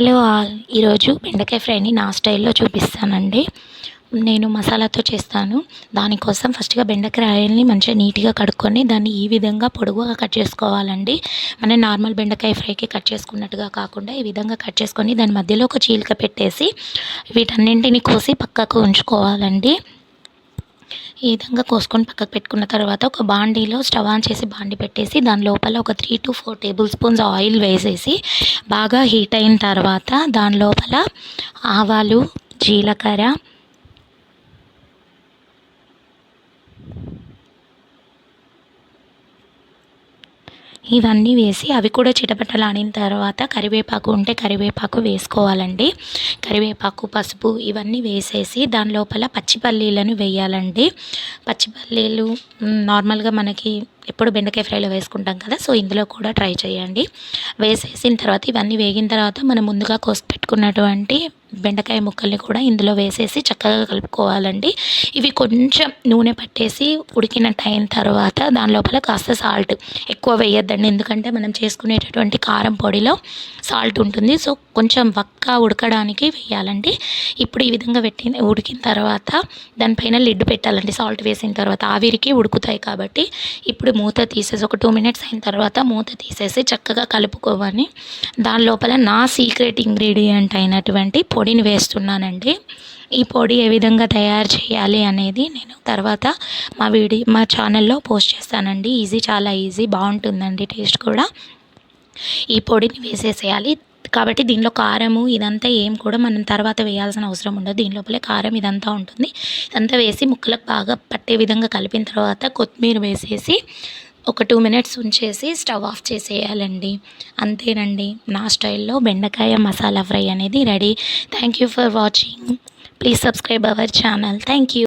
Hello all. ఈరోజు బెండకాయ ఫ్రైని నా స్టైల్లో చూపిస్తానండి. నేను మసాలాతో చేస్తాను. దానికోసం ఫస్ట్గా బెండకాయల్ని మంచిగా నీట్గా కడుక్కొని దాన్ని ఈ విధంగా పొడవుగా కట్ చేసుకోవాలండి. మనం నార్మల్ బెండకాయ ఫ్రైకి కట్ చేసుకున్నట్టుగా కాకుండా ఈ విధంగా కట్ చేసుకొని దాని మధ్యలో ఒక చీలిక పెట్టేసి వీటన్నింటిని కోసి పక్కకు ఉంచుకోవాలండి. ఈ విధంగా కోసుకొని పక్కకు పెట్టుకున్న తర్వాత ఒక బాండీలో స్టవ్ ఆన్ చేసి బాండి పెట్టేసి దాని లోపల ఒక three two four table spoons oil వేసేసి బాగా హీట్ అయిన తర్వాత దాని లోపల ఆవాలు జీలకర్ర ఇవన్నీ వేసి అవి కూడా చిటపటలాడిన తర్వాత కరివేపాకు ఉంటే కరివేపాకు వేసుకోవాలండి. కరివేపాకు పసుపు ఇవన్నీ వేసేసి దాని లోపల పచ్చిపల్లీలను వేయాలండి. పచ్చిపల్లీలు నార్మల్గా మనకి ఎప్పుడు బెండకాయ ఫ్రైలో వేసుకుంటాం కదా సో ఇందులో కూడా ట్రై చేయండి. వేసేసిన తర్వాత ఇవన్నీ వేగిన తర్వాత మనం ముందుగా కోసి పెట్టుకున్నటువంటి బెండకాయ ముక్కల్ని కూడా ఇందులో వేసేసి చక్కగా కలుపుకోవాలండి. ఇవి కొంచెం నూనె పట్టేసి ఉడికినట్టు అయిన తర్వాత దాని లోపల కాస్త సాల్ట్ ఎక్కువ వేయొద్దండి. ఎందుకంటే మనం చేసుకునేటటువంటి కారం పొడిలో సాల్ట్ ఉంటుంది సో కొంచెం వక్క ఉడకడానికి వేయాలండి. ఇప్పుడు ఈ విధంగా పెట్టిన ఉడికిన తర్వాత దానిపైన లిడ్ పెట్టాలండి. సాల్ట్ వేసిన తర్వాత ఆవిరికి ఉడుకుతాయి కాబట్టి ఇప్పుడు మూత తీసేసి ఒక టూ మినిట్స్ అయిన తర్వాత మూత తీసేసి చక్కగా కలుపుకోవాలి. దాని లోపల నా సీక్రెట్ ఇంగ్రీడియంట్ అయినటువంటి పొడిని వేస్తున్నానండి. ఈ పొడి ఏ విధంగా తయారు చేయాలి అనేది నేను తర్వాత మా వీడియో మా ఛానల్లో పోస్ట్ చేస్తానండి. ఈజీ చాలా ఈజీ బాగుంటుందండి టేస్ట్ కూడా. ఈ పొడిని వేసేసేయాలి. కాబట్టి దీనిలో కారము ఇదంతా ఏం కూడా మనం తర్వాత వేయాల్సిన అవసరం ఉండదు. దీని లోపలే కారం ఇదంతా ఉంటుంది. ఇదంతా వేసి ముక్కలకు బాగా పట్టే విధంగా కలిపిన తర్వాత కొత్తిమీర వేసేసి ఒక టూ మినిట్స్ ఉంచేసి స్టవ్ ఆఫ్ చేసేయాలండి. అంతేనండి. నా స్టైల్లో బెండకాయ మసాలా ఫ్రై అనేది ready. Thank you for watching. Please subscribe our channel. Thank you.